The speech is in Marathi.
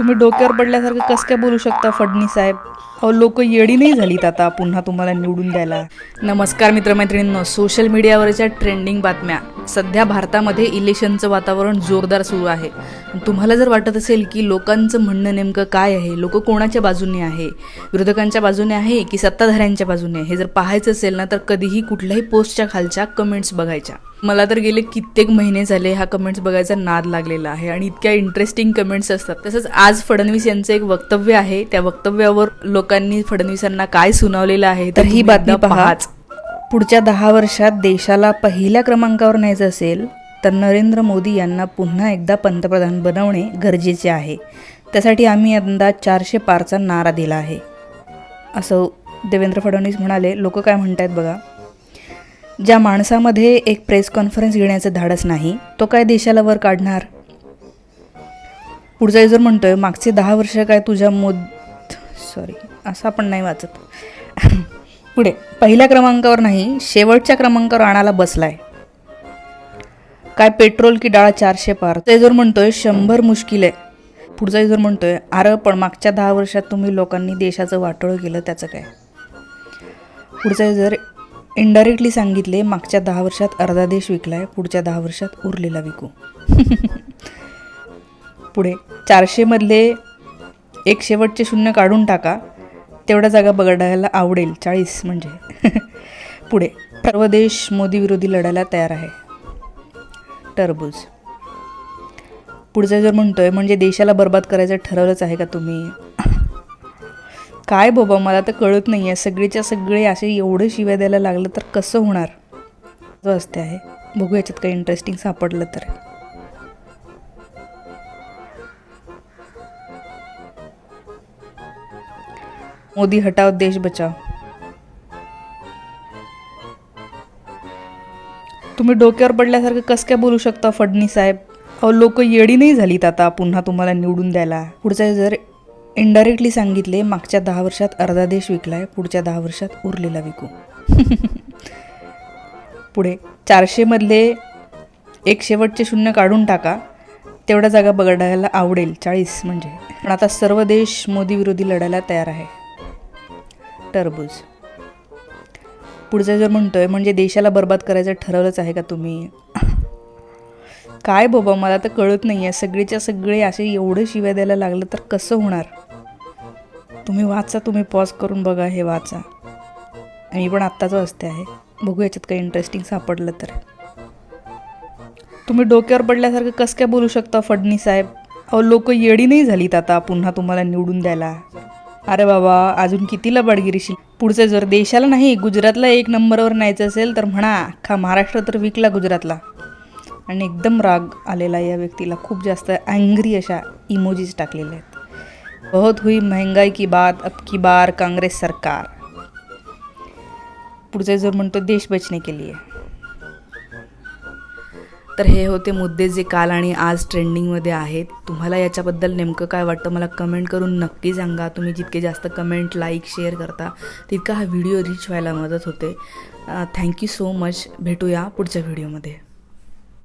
तुम्ही डोक्यावर पडल्यासारखं कसं काय बोलू शकता फडणीस साहेब? अहो लोक येडी नाही झालीत आता पुन्हा तुम्हाला निवडून द्यायला. नमस्कार मित्रमैत्रिणींनो सोशल मीडियावरच्या ट्रेंडिंग बातम्या सध्या भारतामध्ये इलेक्शनचं वातावरण जोरदार सुरू आहे. तुम्हाला जर वाटत असेल की लोकांचं म्हणणं नेमकं काय आहे लोक कोणाच्या बाजूने आहे विरोधकांच्या बाजूने आहे की सत्ताधाऱ्यांच्या बाजूने हे जर पाहायचं असेल ना तर कधीही कुठल्याही पोस्टच्या खालच्या कमेंट्स बघायच्या. मला तर गेले कित्येक महिने झाले हा कमेंट्स बघायचा नाद लागलेला आहे आणि इतक्या इंटरेस्टिंग कमेंट्स असतात. तसंच आज फडणवीस यांचं एक वक्तव्य आहे. त्या वक्तव्यावर लोकांनी फडणवीसांना काय सुनावलेलं आहे तर ही बातमी पहाच. पुढच्या दहा वर्षात देशाला पहिल्या क्रमांकावर न्यायचं असेल तर नरेंद्र मोदी यांना पुन्हा एकदा पंतप्रधान बनवणे गरजेचे आहे. त्यासाठी आम्ही यंदा चारशे पारचा नारा दिला आहे. असं देवेंद्र फडणवीस म्हणाले. लोक काय म्हणतायत बघा. ज्या माणसामध्ये एक प्रेस कॉन्फरन्स घेण्याचं धाडस नाही तो काय देशाला वर काढणार? पुढचा युजर म्हणतोय मागचे दहा वर्ष काय तुझ्या मोद सॉरी असं आपण नाही वाचत. पुढे पहिल्या क्रमांकावर नाही शेवटच्या क्रमांकावर आणायला बसलाय. काय पेट्रोल की डाळ चारशे पार? ते जर म्हणतोय शंभर मुश्किल. आहे पुढचा युजर म्हणतोय अरे पण मागच्या दहा वर्षात तुम्ही लोकांनी देशाचं वाटोळं केलं त्याचं काय? पुढचा युजर इनडायरेक्टली सांगितले मागच्या दहा वर्षात अर्धा देश विकलाय पुढच्या दहा वर्षात उरलेला विकू. पुढे चारशेमधले एक शेवटचे शून्य काढून टाका तेवढ्या जागा बघायला आवडेल चाळीस म्हणजे. पुढे सर्व देश मोदी विरोधी लढायला तयार आहे. टरबूज. पुढचा जर म्हणतोय म्हणजे देशाला बर्बाद करायचं ठरवलंच आहे का तुम्ही? काय बाबा मला तर कळत नाही आहे सगळेच्या सगळे असे एवढं शिव्या द्यायला लागलं तर कसं होणार? जो असते आहे. बघू याच्यात काही इंटरेस्टिंग सापडलं तर. मोदी हटाव देश बचाव तुम्ही डोक्यावर पडल्यासारखं कसं काय बोलू शकता फडणीस साहेब? अहो लोक येडी नाही झालीत आता पुन्हा तुम्हाला निवडून द्यायला. पुढचा जर इनडायरेक्टली सांगितले मागच्या दहा वर्षात अर्धा देश विकलाय पुढच्या दहा वर्षात उरलेला विकू. पुढे चारशेमधले एक शेवटचे शून्य काढून टाका. तेवढ्या जागा बघायला आवडेल चाळीस म्हणजे. पण आता सर्व देश मोदी विरोधी लढायला तयार आहे. टरबूज. पुढचा जर म्हणतोय म्हणजे देशाला बर्बाद करायचं ठरवलंच आहे का तुम्ही? काय बाबा मला तर कळत नाही आहे सगळेच्या सगळे असे एवढं शिव्या द्यायला लागलं तर कसं होणार? तुम्ही वाचा तुम्ही पॉज करून बघा हे वाचा. मी पण आत्ताच वाचते आहे बघू याच्यात काही इंटरेस्टिंग सापडलं तर. तुम्ही डोक्यावर पडल्यासारखं कसं काय बोलू शकता फडणीस साहेब? अहो लोक येडी नाही झालीत आता पुन्हा तुम्हाला निवडून द्यायला. अरे बाबा अजून किती लबाडगिरीशी. पुढचं जर देशाला नाही गुजरातला एक नंबरवर न्यायचं असेल तर म्हणा अख्खा महाराष्ट्र तर विकला गुजरातला. आणि एकदम राग आलेला या व्यक्तीला. खूप जास्त अँग्री अशा इमोजीज टाकलेल्या आहेत. बहुत हुई महंगाई की बात अब की बार काँग्रेस सरकार। पुढचे जर म्हणतो देश बचने के लिए। तर हे होते मुद्दे जे काल आणि आज ट्रेंडिंगमध्ये आहेत. तुम्हाला याच्याबद्दल नेमकं काय वाटतं मला कमेंट करून नक्की सांगा. तुम्ही जितके जास्त कमेंट लाईक शेअर करता तितका हा व्हिडिओ रीच व्हायला मदत होते. थँक्यू सो मच भेटूया पुढच्या व्हिडिओमध्ये